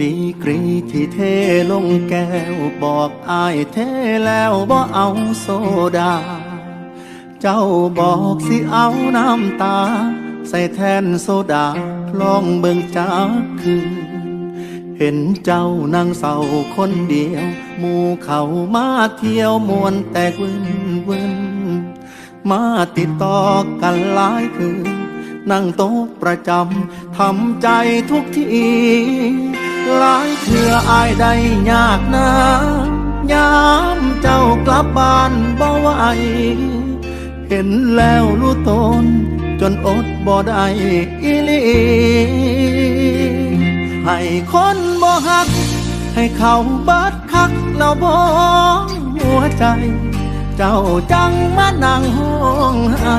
ดีกรีที่เทลงแก้วบอกอายเทแล้วบ่เอาโซดา เจ้าบอกสิเอาน้ำตา ใส่แทนโซดาลองเบิ่งจากคืน เห็นเจ้านั่งเศร้าคนเดียว หมู่เขามาเที่ยวมวนแตกวินวินมาติดต่อกันหลายคืน นั่งโต๊ะประจำทำใจทุกที หลายเถื่ออายได้ยากนะยามเจ้ากลับบ้านบ่ไหวเห็นแล้วรู้ตนจนอดบ่ได้อีลีให้คนบ่ฮัก ให้เขาบัดคักแล้วบ่หัวใจ เจ้าจังมานั่งห้องไห้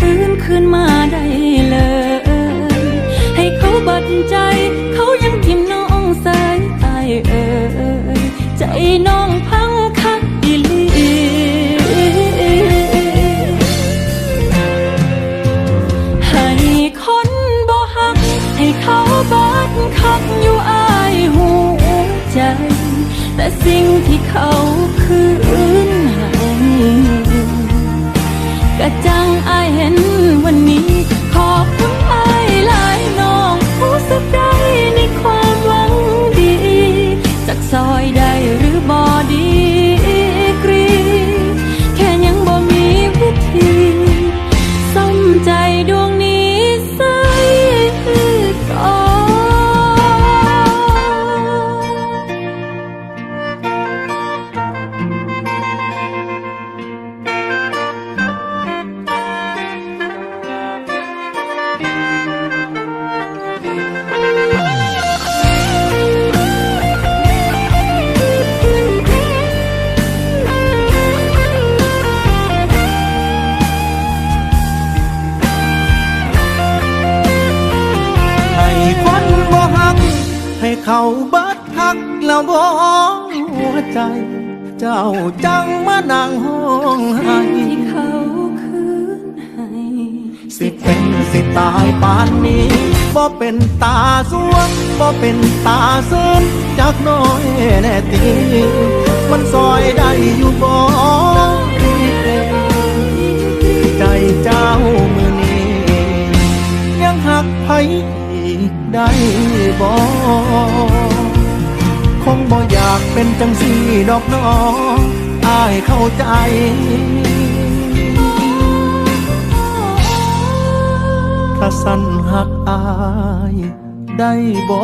ฟื้นขึ้นมาได้เลย ให้เขาบัดใจ เขายังทิมน้องสายตายเอ่ยใจน้องพังคักอีลีให้คนบ่หัก ให้เขาบัดคักอยู่อายหัวใจ แต่สิ่งที่เขาคืนให้ เขาบัดคักแล้วบ่หัวใจ เจ้าจังมานั่งห้องไห้ที่เขาคืนให้สิเป็นสิตายปานนี้บ่เป็นตาสวงบ่เป็นตาเส้นจากน้อยแน่ตีมันซอยได้อยู่บ่ใจเจ้ามือนี้ยังหักไผ ได้บ่คงบ่อยากเป็นจังสีดอกน้องอายเข้าใจถ้าสั้นหักอายได้บ่